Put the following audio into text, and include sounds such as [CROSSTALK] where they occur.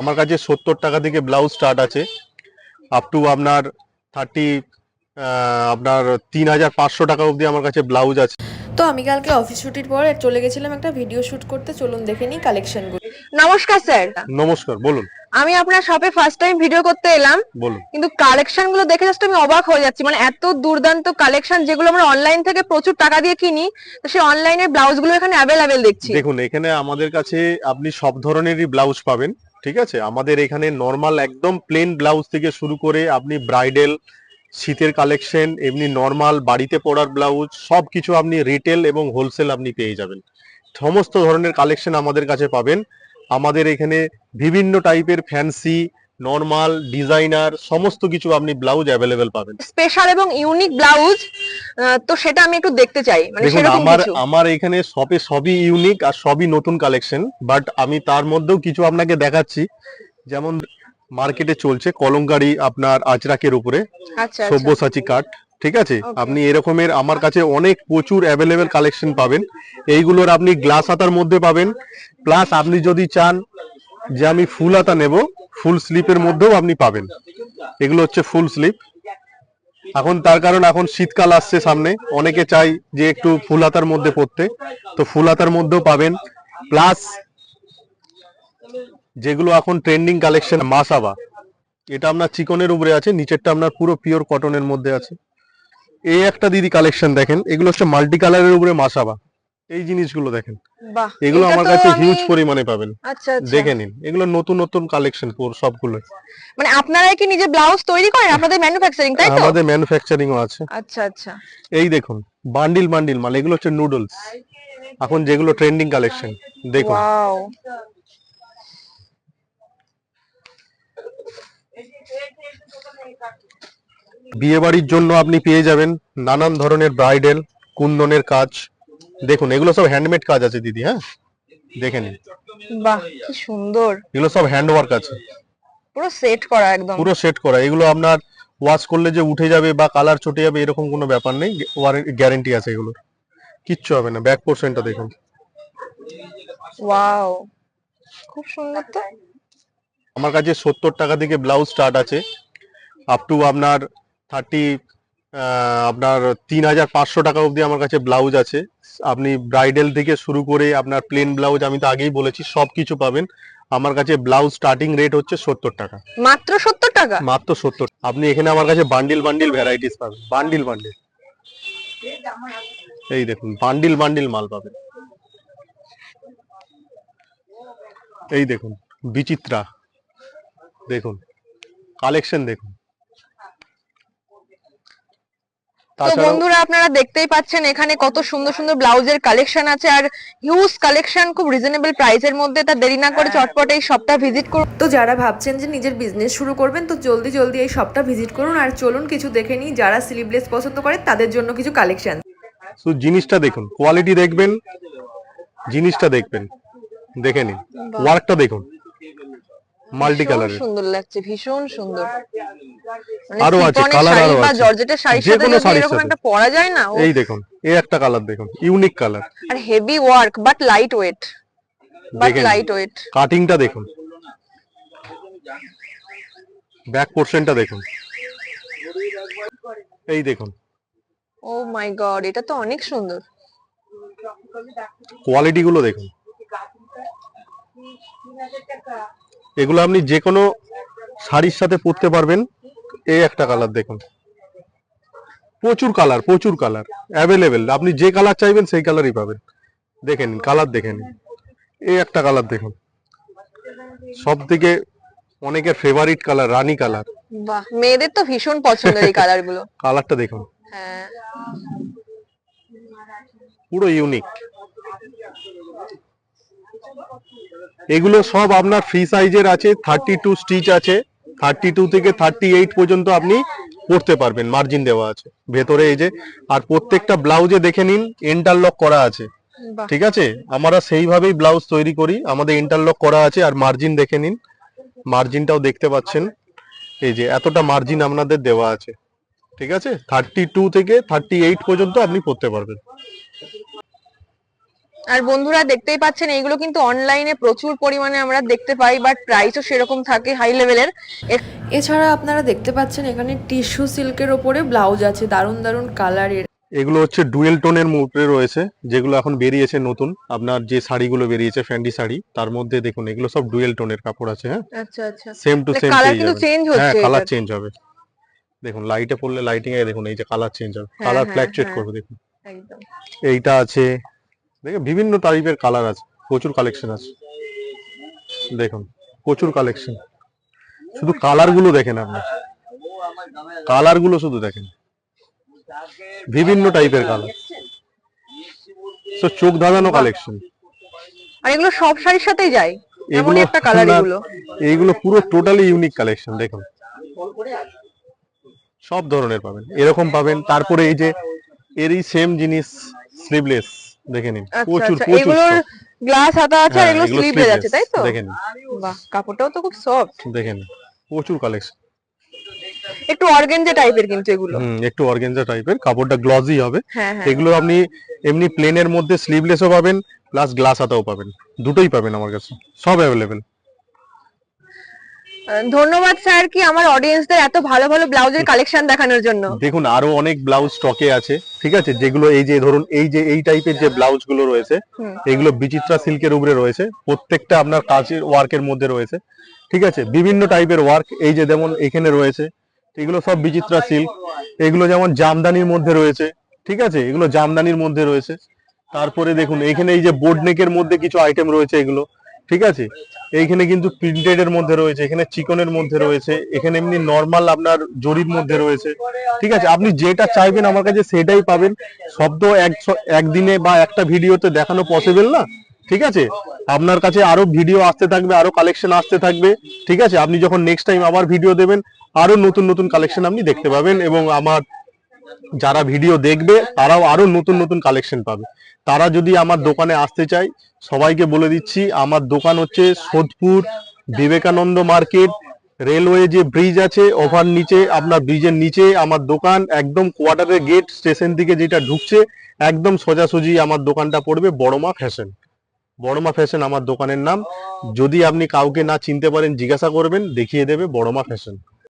আমার কাছে সত্তর টাকা থেকে ব্লাউজ স্টার্ট আছে। আপ টু আপনার থার্টি আপনার তিন হাজার পাঁচশো টাকা অবধি আমার কাছে ব্লাউজ আছে। তো আমি কালকে অফিস ছুটির পর চলে গেছিলাম একটা ভিডিও শুট করতে। চলুন দেখে নিই কালেকশনগুলো নমস্কার স্যার নমস্কার বলুন। আমি আপনার শপে ফার্স্ট টাইম ভিডিও করতে এলাম। বলুন। কিন্তু কালেকশনগুলো দেখে জাস্ট আমি অবাক হয়ে যাচ্ছি। মানে এত দুর্দান্ত কালেকশন যেগুলো আমরা অনলাইন থেকে প্রচুর টাকা দিয়ে কিনি তো সেই অনলাইনের ব্লাউজগুলো এখানে অ্যাভেলেবেল দেখছি। দেখুন এখানে আমাদের কাছে আপনি সব ধরনেরই ব্লাউজ পাবেন। ঠিক আছে? আমাদের এখানে নর্মাল একদম প্লেন ব্লাউজ থেকে শুরু করে আপনি ব্রাইডেল শীতের কালেকশন এমনি নর্মাল বাড়িতে পরার ব্লাউজ সব কিছু আপনি রিটেল এবং হোলসেল আপনি পেয়ে যাবেন। সমস্ত ধরনের কালেকশন আমাদের কাছে পাবেন। আমাদের এখানে বিভিন্ন টাইপের ফ্যান্সি নর্মাল ডিজাইনার সমস্ত কিছু আপনি ব্লাউজ অ্যাভেলেবেল পাবেন। স্পেশাল এবং ইউনিক ব্লাউজ তো সেটা আমি একটু দেখতে চাই। মানে দেখুন আমার কিছু। আমার এখানে শপে সবই ইউনিক আর সবই নতুন কালেকশন বাট আমি তার মধ্যেও কিছু আপনাকে দেখাচ্ছি। যেমন মার্কেটে চলছে কলঙ্কারি আপনার আজরাকের উপরে আচ্ছা আচ্ছা। সব্যসাচী কাঠ ঠিক আছে? আপনি এরকমের আমার কাছে অনেক প্রচুর অ্যাভেলেবেল কালেকশন পাবেন। এইগুলোর আপনি গ্লাস হাতার মধ্যে পাবেন। প্লাস আপনি যদি চান যে আমি ফুল হাতা নেব ফুল স্লিপের মধ্যেও আপনি পাবেন। এগুলো হচ্ছে ফুল স্লিপ এখন তার কারণ এখন শীতকাল আসছে সামনে। অনেকে চাই যে একটু ফুল হাতার মধ্যে পড়তে তো ফুল হাতার মধ্যেও পাবেন। প্লাস যেগুলো এখন ট্রেন্ডিং কালেকশন মাসাবা। এটা আপনার চিকনের উপরে আছে, নিচেরটা আপনার পুরো পিওর কটনের মধ্যে আছে। এই একটা দিদি কালেকশন দেখেন। এগুলো হচ্ছে মাল্টি কালারের উপরে মাসাবা। এই জিনিসগুলো দেখেন। বাহ এগুলো আমার কাছে হিউজ পরিমাণে পাবেন। আচ্ছা আচ্ছা। দেখে নিন। এগুলো নতুন নতুন কালেকশন সবগুলো। মানে আপনারাই কি নিজে ব্লাউজ তৈরি করেন? আপনাদের ম্যানুফ্যাকচারিং তাই তো? আমাদের ম্যানুফ্যাকচারিংও আছে। আচ্ছা আচ্ছা। এই দেখুন বান্ডিল বান্ডিল মাল এগুলো হচ্ছে নুডলস এখন যেগুলো ট্রেন্ডিং কালেকশন দেখুন। ওয়াও বিয়ে বাড়ির জন্য আপনি পেয়ে যাবেন নানান ধরনের ব্রাইডাল কুন্দনের কাজ। দেখুন এগুলো সব হ্যান্ডমেড কাজ আছে দিদি হ্যাঁ? দেখে নিন। বাহ কি সুন্দর। এগুলো সব হ্যান্ড ওয়ার্ক আছে। পুরো সেট করা একদম। পুরো সেট করা। এগুলো আপনার ওয়াশ করলে যে উঠে যাবে বা কালার চটে যাবে এরকম কোনো ব্যাপার নেই। গ্যারেন্টি আছে এগুলোর। কিচ্ছু হবে না। ব্যাক পোর্শনটা দেখুন। ওয়াও খুব সুন্দর তো। আমার কাছে সত্তর টাকা থেকে ব্লাউজ স্টার্ট আছে। আপ টু আপনার থার্টি আপনার তিন হাজার পাঁচশো টাকা অবধি আমার কাছে ব্লাউজ আছে। আপনি ব্রাইডাল থেকে শুরু করে আপনার প্লেন ব্লাউজ আমি তো আগেই বলেছি সব কিছু পাবেন। আমার কাছে ব্লাউজ স্টার্টিং রেট হচ্ছে সত্তর টাকা। মাত্র সত্তর টাকা? মাত্র সত্তর। আপনি এখানে আমার কাছে বান্ডিল বান্ডিল ভ্যারাইটিস পাবেন। বান্ডিল বান্ডিল এই দেখুন বান্ডিল বান্ডিল মাল পাবেন। এই দেখুন বিচিত্রা। দেখুন কালেকশন দেখুন। তো বন্ধুরা আপনারা দেখতেই পাচ্ছেন এখানে কত সুন্দর সুন্দর ব্লাউজের কালেকশন আছে আর হিউজ কালেকশন খুব রিজনেবল প্রাইসের মধ্যে তা দেরি না করে চটপট এই সপ্তাহ ভিজিট করুন। তো যারা ভাবছেন যে নিজের বিজনেস শুরু করবেন তো জলদি জলদি এই শপটা ভিজিট করুন। আর চলুন কিছু দেখে নিই যারা স্লিভলেস পছন্দ করে তাদের জন্য কিছু কালেকশন শুধু জিনিসটা দেখুন কোয়ালিটি দেখবেন জিনিসটা দেখবেন দেখে নিন ওয়ার্কটা দেখুন। মাল্টি কালারের সুন্দর লাগছে ভীষণ সুন্দর। মানে আরও আছে, শাড়ি আরও আছে। জর্জেটের শাড়ির সাথে যদি এরকম একটা পরা যায় না এই দেখুন এই একটা কালার দেখুন unique colour. R heavy work but light weight but light weight কাটিংটা দেখুন। ব্যাক পোর্শনটা দেখুন। এই দেখুন। ও মাই গড এটা তো অনেক সুন্দর। কোয়ালিটি গুলো দেখুন। এগুলো আপনি যে কোনো শাড়ির সাথে পরতে পারবেন। এই একটা কালার দেখুন। প্রচুর কালার প্রচুর কালার অ্যাভেলেবেল আপনি যে কালার চাইবেন সেই কালারই পাবেন। দেখে নিন কালার দেখে নিন। এই একটা কালার দেখুন। সব থেকে অনেকের ফেভারিট কালার রানী কালার বাহ মেয়েদের তো ভীষণ পছন্দের এই কালারগুলো। [LAUGHS] কালারটা দেখুন। হ্যাঁ। পুরো ইউনিক এগুলো সব আপনার ফ্রি সাইজের আছে থার্টি টু স্টিচ আছে থার্টি টু থেকে থার্টি এইট পর্যন্ত আপনি পড়তে পারবেন মার্জিন দেওয়া আছে। ভেতরে এই যে আর প্রত্যেকটা ব্লাউজে দেখে নিন ইন্টারলক করা আছে। ঠিক আছে? আমরা সেইভাবেই ব্লাউজ তৈরি করি আমাদের ইন্টারলক করা আছে আর মার্জিন দেখে নিন। মার্জিনটাও দেখতে পাচ্ছেন। এই যে এতটা মার্জিন আপনাদের দেওয়া আছে। ঠিক আছে? থার্টি টু থেকে থার্টি এইট পর্যন্ত আপনি পড়তে পারবেন। আর বন্ধুরা দেখতেই পাচ্ছেন এইগুলো কিন্তু অনলাইনে প্রচুর পরিমাণে আমরা দেখতে পাই বাট প্রাইসও সেরকম থাকে হাই লেভেলের এছাড়া আপনারা দেখতে পাচ্ছেন এখানে টিস্যু সিল্কের ওপরে ব্লাউজ আছে দারুণ দারুণ কালারের এগুলো হচ্ছে ডুয়েল টোনের মধ্যে রয়েছে যেগুলো এখন বেরিয়েছে নতুন। আপনার যে শাড়িগুলো বেরিয়েছে ফ্যান্ডি শাড়ি তার মধ্যে দেখুন এগুলো সব ডুয়েল টোনের কাপড় আছে হ্যাঁ? আচ্ছা আচ্ছা। সেম টু সেম কালার কিন্তু চেঞ্জ হচ্ছে হ্যাঁ কালার চেঞ্জ হবে। দেখুন লাইটে পড়লে লাইটিং এ দেখুন এই যে কালার চেঞ্জ হবে। হ্যাঁ, কালার হ্যাঁ, ফ্ল্যাকচুয়েট হ্যাঁ। করবে দেখুন। একদম। এইটা আছে দেখে বিভিন্ন টাইপের কালার আছে প্রচুর কালেকশন আছে। দেখুন প্রচুর কালেকশন শুধু কালারগুলো দেখেন আপনি। কালারগুলো শুধু দেখেন। বিভিন্ন টাইপের কালার তো চোখ ধাঁধানো। কালেকশন আর এগুলো সব শাড়ির সাথেই যায়। এগুলো একটা কালার আপনার- এগুলো। এইগুলো পুরো টোটালি ইউনিক কালেকশন দেখুন। সব ধরনের পাবেন। এরকম পাবেন। তারপরে এই যে এরই সেম জিনিস স্লিভলেস দেখে নিন। আচ্ছা প্রচুর আচ্ছা প্রচুর গ্লাস হাতা আছে আর হ্যাঁ, এগুলো স্লিপ স্লিভলেস আছে তাই তো? দেখে নিন। বাহ কাপড়টাও তো খুব সফট দেখে নিন। প্রচুর কালেকশন একটু অর্গেনজা টাইপের কিন্তু এগুলো। হুম একটু অর্গেনজা টাইপের কাপড়টা গ্লজি হবে। হ্যাঁ হ্যাঁ। এগুলো আপনি এমনি প্লেনের মধ্যে স্লিভলেসও পাবেন প্লাস গ্লাস হাতাও পাবেন। দুটোই পাবেন আমার কাছে। সব অ্যাভেলেবেল ধন্যবাদ স্যার কি আমার অডিয়েন্সদের এত ভালো ভালো ব্লাউজের কালেকশন দেখানোর জন্য? দেখুন আরও অনেক ব্লাউজ স্টকে আছে ঠিক আছে? যেগুলো এই যে ধরুন এই যে এই টাইপের যে ব্লাউজগুলো রয়েছে এগুলো বিচিত্রা সিল্কের উপরে রয়েছে প্রত্যেকটা আপনার কাজের ওয়ার্কের মধ্যে রয়েছে ঠিক আছে? বিভিন্ন টাইপের ওয়ার্ক এই যে যেমন এখানে রয়েছে এগুলো সব বিচিত্রা সিল্ক এগুলো যেমন জামদানির মধ্যে রয়েছে ঠিক আছে? এগুলো জামদানির মধ্যে রয়েছে তারপরে দেখুন এখানে এই যে বোর্ড নেকের মধ্যে কিছু আইটেম রয়েছে এগুলো ঠিক আছে? এইখানে কিন্তু প্রিন্টেড এর মধ্যে রয়েছে, এখানে চিকনের মধ্যে রয়েছে, এখানে এমনি নর্মাল আপনার জরির মধ্যে রয়েছে। ঠিক আছে? আপনি যেটা চাইবেন আমার কাছে সেটাই পাবেন। শব্দ এক একদিনে বা একটা ভিডিওতে দেখানো পসিবল না? ঠিক আছে? আপনার কাছে আরও ভিডিও আসতে থাকবে, আরও কালেকশন আসতে থাকবে। ঠিক আছে? আপনি যখন নেক্সট টাইম আবার ভিডিও দেবেন, আরও নতুন নতুন কালেকশন আপনি দেখতে পাবেন এবং আমার যারা ভিডিও দেখবে, তারাও আরও নতুন নতুন কালেকশন পাবে। তারা যদি আমার দোকানে আসতে চায়, সবাইকে বলে দিচ্ছি, আমার দোকান হচ্ছে সোদপুর বিবেকানন্দ মার্কেট। রেলওয়ে যে ব্রিজ আছে, ওভার নিচে, আপনার ব্রিজের নিচে, আমার দোকান একদম কোয়ার্টারের গেট স্টেশন থেকে যেটা ঢুকছে, একদম সোজাসুজি আমার দোকানটা পড়বে বড়মা ফ্যাশন বড়মা ফ্যাশন আমার দোকানের নাম। যদি আপনি কাউকে না চিনতে পারেন, জিজ্ঞাসা করবেন, দেখিয়ে দেবে বড়মা ফ্যাশন